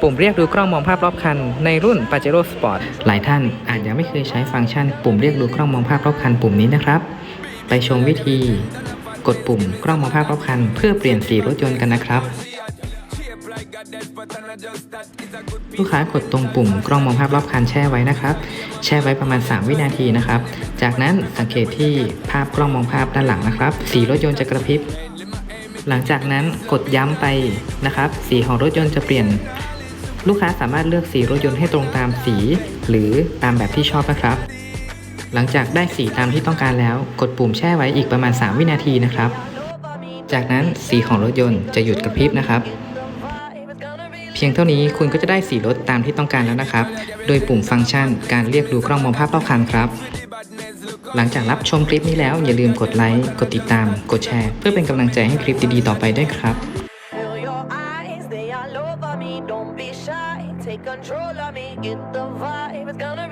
ปุ่มเรียกดูกล้องมองภาพรอบคันในรุ่น Pajero Sport หลายท่านอาจยังไม่เคยใช้ฟังก์ชัน ปุ่มเรียกดูกล้องมองภาพรอบคันปุ่มนี้นะครับ ไปชมวิธี กดปุ่มกล้องมองภาพรอบคัน เพื่อเปลี่ยนสีรถยนต์กันนะครับ ลูกค้ากดตรงปุ่มกล้องมองภาพรอบคันแช่ไว้นะครับ แช่ไว้ประมาณ 3 วินาทีนะครับ จากนั้นสังเกตที่ภาพกล้องมองภาพด้านหลังนะครับ สีรถยนต์จะกระพริบ หลังจากนั้นกดย้ำไปนะครับ สีของรถยนต์จะเปลี่ยน ลูกค้าสามารถเลือกสีรถยนต์ให้ตรงตามสี หรือตามแบบที่ชอบนะครับ หลังจากได้สีตามที่ต้องการแล้ว กดปุ่มแช่ไว้อีกประมาณ 3 วินาทีนะครับ จากนั้นสีของรถยนต์จะหยุดกระพริบนะครับเพียงเท่านี้คุณก็จะได้สีรถตามที่ต้องการแล้วนะครับ โดยปุ่มฟังก์ชันการเรียกดูกล้องมองภาพรอบคันครับ หลังจากรับชมคลิปนี้แล้วอย่าลืมกดไลค์ กดติดตาม กดแชร์ เพื่อเป็นกำลังใจให้คลิปดีๆต่อไปด้วยครับ Take control of me. Get the vibe. It's gonna